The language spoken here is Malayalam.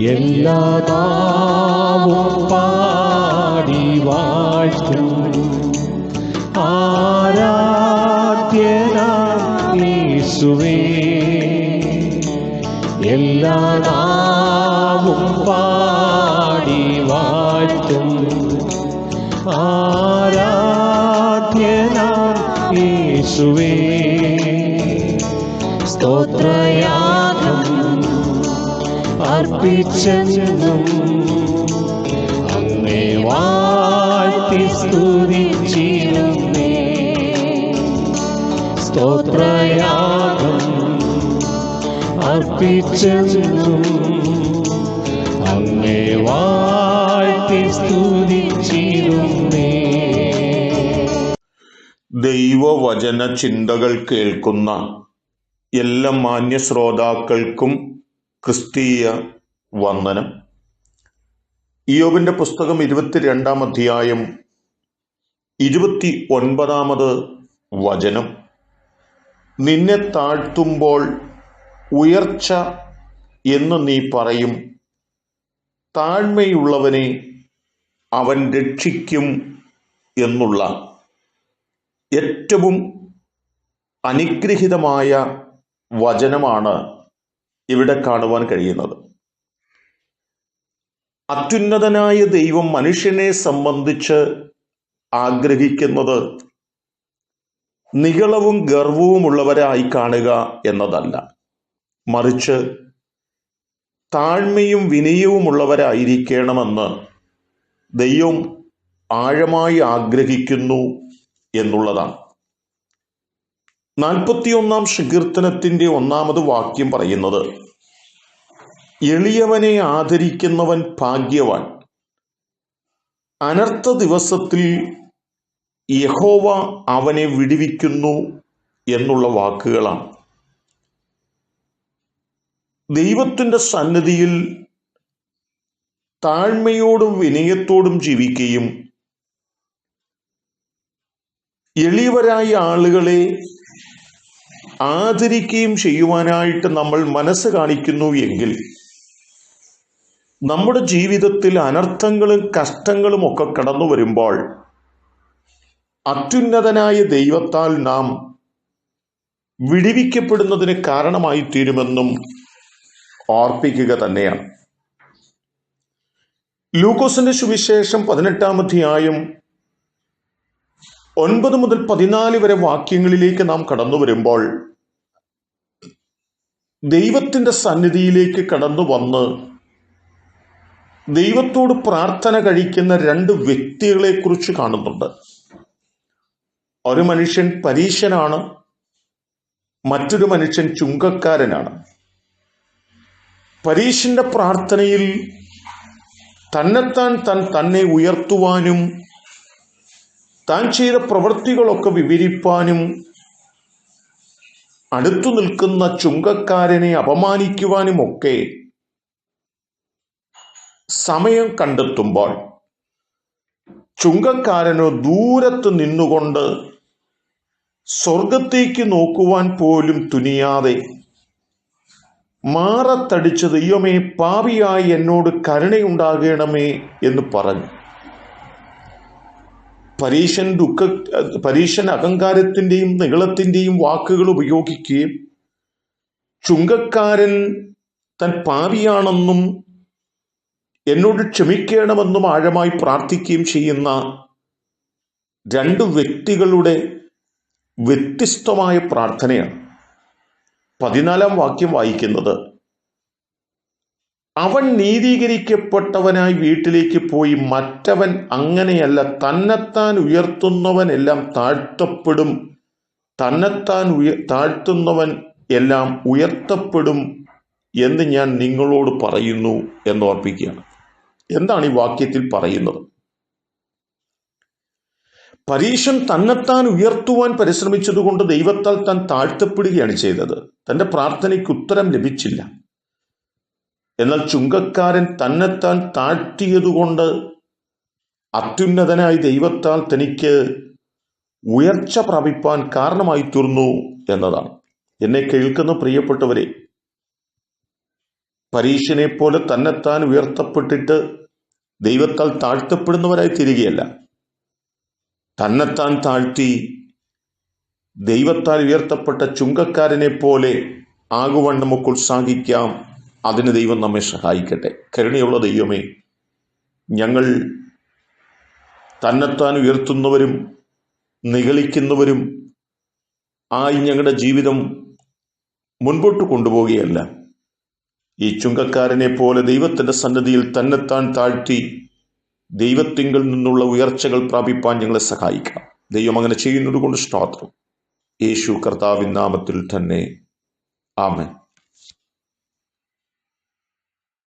എല്ലാ പാടി വാഴ്ത്തും. ആരാധ്യനാം യേശുവേ. എല്ലാ നാവും പാടി വാഴ്ത്തും. ആരാധ്യനാം യേശുവേ. സ്തോത്രയാഗം അങ്ങേ വാഴ്ത്തി സ്തോത്രയാഗം അങ്ങേ വാഴ്ത്തി ദൈവവചന ചിന്തകൾ കേൾക്കുന്ന എല്ലാ മാന്യ ശ്രോതാക്കൾക്കും ക്രിസ്തീയ വന്ദനം. ഇയോബിന്റെ പുസ്തകം ഇരുപത്തിരണ്ടാം അധ്യായം ഇരുപത്തി ഒൻപതാമത് വചനം. നിന്നെ താഴ്ത്തുമ്പോൾ ഉയർച്ച എന്ന് നീ പറയും. താഴ്മയുള്ളവനെ അവൻ രക്ഷിക്കും എന്നുള്ള ഏറ്റവും അനുഗ്രഹിതമായ വചനമാണ് ഇവിടെ കാണുവാൻ കഴിയുന്നത്. അത്യുന്നതനായ ദൈവം മനുഷ്യനെ സംബന്ധിച്ച് ആഗ്രഹിക്കുന്നത് നികളവും ഗർവവുമുള്ളവരായി കാണുക എന്നതല്ല. മറിച്ച് താഴ്മയും വിനയവുമുള്ളവരായിരിക്കണമെന്ന് ദൈവം ആഴമായി ആഗ്രഹിക്കുന്നു എന്നുള്ളതാണ്. നാൽപ്പത്തിയൊന്നാം സങ്കീർത്തനത്തിന്റെ ഒന്നാമത് വാക്യം പറയുന്നത് എളിയവനെ ആദരിക്കുന്നവൻ ഭാഗ്യവാൻ. അനർത്ഥ ദിവസത്തിൽ യഹോവ അവനെ വിടിവിക്കുന്നു എന്നുള്ള വാക്കുകളാണ്. ദൈവത്തിന്റെ സന്നിധിയിൽ താഴ്മയോടും വിനയത്തോടും ജീവിക്കുകയും എളിയവരായ ആളുകളെ ആദരിക്കുകയും ചെയ്യുവാനായിട്ട് നമ്മൾ മനസ്സ് കാണിക്കുന്നു എങ്കിൽ നമ്മുടെ ജീവിതത്തിൽ അനർത്ഥങ്ങളും കഷ്ടങ്ങളും ഒക്കെ കടന്നു വരുമ്പോൾ അത്യുന്നതനായ ദൈവത്താൽ നാം വിടിവിക്കപ്പെടുന്നതിന് കാരണമായി തീരുമെന്നും ഓർപ്പിക്കുക തന്നെയാണ്. ലൂക്കോസിന്റെ സുവിശേഷം പതിനെട്ടാം അധ്യായം ഒൻപത് മുതൽ പതിനാല് വരെ വാക്യങ്ങളിലേക്ക് നാം കടന്നു വരുമ്പോൾ ദൈവത്തിന്റെ സന്നിധിയിലേക്ക് കടന്നു വന്ന് ദൈവത്തോട് പ്രാർത്ഥന കഴിക്കുന്ന രണ്ട് വ്യക്തികളെക്കുറിച്ച് കാണുന്നുണ്ട്. ഒരു മനുഷ്യൻ പരീശനാണ് മറ്റൊരു മനുഷ്യൻ ചുങ്കക്കാരനാണ്. പരീശന്റെ പ്രാർത്ഥനയിൽ തന്നെത്താൻ തൻ തന്നെ ഉയർത്തുവാനും താൻ ചെയ്ത പ്രവൃത്തികളൊക്കെ വിവരിപ്പാനും അടുത്തു നിൽക്കുന്ന ചുങ്കക്കാരനെ അപമാനിക്കുവാനുമൊക്കെ സമയം കണ്ടെത്തുമ്പോൾ ചുങ്കക്കാരനോ ദൂരത്ത് നിന്നുകൊണ്ട് സ്വർഗത്തേക്ക് നോക്കുവാൻ പോലും തുനിയാതെ മാറത്തടിച്ച് ദൈവമേ പാപിയായി എന്നോട് കരുണയുണ്ടാകണമേ എന്ന് പറഞ്ഞു. പരീശൻ ദുഃഖ പരീശൻ അഹങ്കാരത്തിന്റെയും നികളത്തിന്റെയും വാക്കുകൾ ഉപയോഗിക്കുകയും ചുങ്കക്കാരൻ തൻ പാവിയാണെന്നും എന്നോട് ക്ഷമിക്കണമെന്നും ആഴമായി പ്രാർത്ഥിക്കുകയും ചെയ്യുന്ന രണ്ട് വ്യക്തികളുടെ വ്യത്യസ്തമായ പ്രാർത്ഥനയാണ്. പതിനാലാം വാക്യം വായിക്കുന്നത് അവൻ നീതീകരിക്കപ്പെട്ടവനായി വീട്ടിലേക്ക് പോയി മറ്റവൻ അങ്ങനെയല്ല. തന്നെത്താൻ ഉയർത്തുന്നവനെല്ലാം താഴ്ത്തപ്പെടും. തന്നെത്താൻ ഉയ താഴ്ത്തുന്നവൻ എല്ലാം ഉയർത്തപ്പെടും എന്ന് ഞാൻ നിങ്ങളോട് പറയുന്നു എന്ന് ഓർപ്പിക്കുകയാണ്. എന്താണ് ഈ വാക്യത്തിൽ പറയുന്നത്? പരീക്ഷൻ തന്നെത്താൻ ഉയർത്തുവാൻ പരിശ്രമിച്ചതുകൊണ്ട് ദൈവത്താൽ താൻ താഴ്ത്തപ്പെടുകയാണ് ചെയ്തത്. തന്റെ പ്രാർത്ഥനയ്ക്ക് ഉത്തരം ലഭിച്ചില്ല. എന്നാൽ ചുങ്കക്കാരൻ തന്നെത്താൻ താഴ്ത്തിയതുകൊണ്ട് അത്യുന്നതനായി ദൈവത്താൽ തനിക്ക് ഉയർച്ച പ്രാപിപ്പാൻ കാരണമായി തീർന്നു എന്നതാണ്. എന്നെ കേൾക്കുന്ന പ്രിയപ്പെട്ടവരെ പരീക്ഷനെ പോലെ തന്നെത്താൻ ഉയർത്തപ്പെട്ടിട്ട് ദൈവത്താൽ താഴ്ത്തപ്പെടുന്നവരായി തീരുകയല്ല. തന്നെത്താൻ താഴ്ത്തി ദൈവത്താൽ ഉയർത്തപ്പെട്ട ചുങ്കക്കാരനെ പോലെ ആകുവാൻ നമുക്ക് ഉത്സാഹിക്കാം. അതിന് ദൈവം നമ്മെ സഹായിക്കട്ടെ. കരുണയുള്ള ദൈവമേ ഞങ്ങൾ തന്നെത്താൻ ഉയർത്തുന്നവരും നിഗളിക്കുന്നവരും ആയി ഞങ്ങളുടെ ജീവിതം മുൻപോട്ട് കൊണ്ടുപോവുകയല്ല. ഈ ചുങ്കക്കാരനെ പോലെ ദൈവത്തിന്റെ സന്നദ്ധിയിൽ തന്നെത്താൻ താഴ്ത്തി ദൈവത്തിങ്കിൽ നിന്നുള്ള ഉയർച്ചകൾ പ്രാപിപ്പാൻ ഞങ്ങളെ സഹായിക്കാം. ദൈവം അങ്ങനെ ചെയ്യുന്നത് കൊണ്ട് സ്തോത്രം. യേശു കർത്താവിൻ നാമത്തിൽ തന്നെ. ആമേൻ.